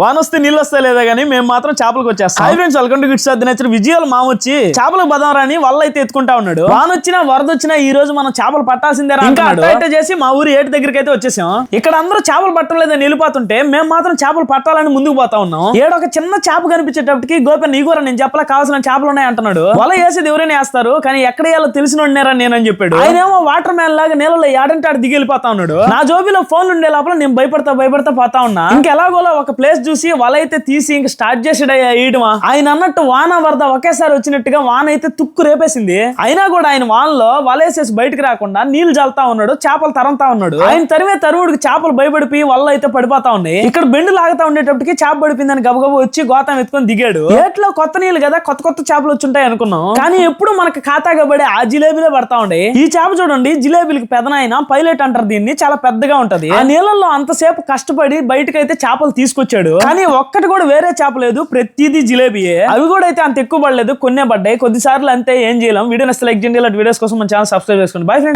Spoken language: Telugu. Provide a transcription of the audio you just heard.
వాన వస్తే నీళ్ళు వస్తా లేదా కానీ మేము మాత్రం చేపలకు వచ్చేస్తాం. హై ఫ్రెండ్స్ వెల్కమ్ టు గిట్స్ నచ్చిన విజయాలు మామ వచ్చి చేపలకు బదవరాని వల్ల అయితే ఎత్తుకుంటా ఉన్నాడు. వాన వచ్చినా వరద వచ్చినా ఈ రోజు మనం చేపలు పట్టాల్సిందే ఇంకా చేసి మా ఊరి ఏటి దగ్గరికి అయితే వచ్చేసాం. ఇక్కడ అందరూ చేపలు పట్టలేదని వెళ్ళిపోతుంటే మేము మాత్రం చేపలు పట్టాలని ముందుకు పోతా ఉన్నాం. ఏడో ఒక చిన్న చేప కనిపించేటప్పటికి గోపి నీకూర నేను చెప్పలా కావాల్సిన చేపలు ఉన్నాయి అంటున్నాడు. వల వేసేది ఎవరైనా వేస్తారు కానీ ఎక్కడ వేయాలో తెలిసిన ఉన్నారా నేనని చెప్పాడు. ఆయనేమో వాటర్ మ్యాన్ లాగా నీళ్ళలో ఏడంటే ఆడు దిగి వెళ్ళిపోతా ఉన్నాడు. నా జోబీలో ఫోన్ ఉండే లోపల నేను భయపడతా భయపడతా పోతా ఉన్నా. ఇంకెలాగోలా ఒక ప్లేస్ చూసి వల అయితే తీసి ఇంక స్టార్ట్ చేసాడయ్యా వేయడమా ఆయన అన్నట్టు వాన వరద ఒకేసారి వచ్చినట్టుగా వాన అయితే తుక్కు రేపేసింది. అయినా కూడా ఆయన వానలో వలేసేసి బయటకు రాకుండా నీళ్ళు జల్తా ఉన్నాడు చేపలు తరంతా ఉన్నాడు. ఆయన తరిమే తరువుడికి చేపలు భయపడిపోయి వల్ల అయితే పడిపోతా ఉన్నాయి. ఇక్కడ బెండు లాగుతా ఉండేటప్పటికి చేప పడిపోయిందని గబగబ వచ్చి గోతం ఎత్తుకొని దిగాడు. ఏట్లో కొత్త నీళ్ళు కదా కొత్త కొత్త చేపలు వచ్చుంటాయి అనుకున్నాం. కానీ ఎప్పుడు మనకి ఖాతాగా పడే ఆ జిలేబీలే పడతా ఉండే. ఈ చేప చూడండి జిలేబీలకి పెదనాయన పైలట్ అంటారు దీన్ని చాలా పెద్దగా ఉంటది. ఆ నీళ్ళల్లో అంతసేపు కష్టపడి బయటకైతే చేపలు తీసుకొచ్చాడు. కానీ ఒక్కటి కూడా వేరే చేప లేదు. ప్రతిదీ జిలేబీయే. అవి కూడా అయితే అంత ఎక్కువ పడలేదు. కొన్నే పడ్డాయి. కొద్దిసార్లు అంతే ఏం చేయలేం. వీడియో నస్తే లైక్ చేయండి. ఇలాంటి వీడియోస్ కోసం మన ఛానల్ సబ్స్క్రైబ్ చేసుకోండి. Bye friend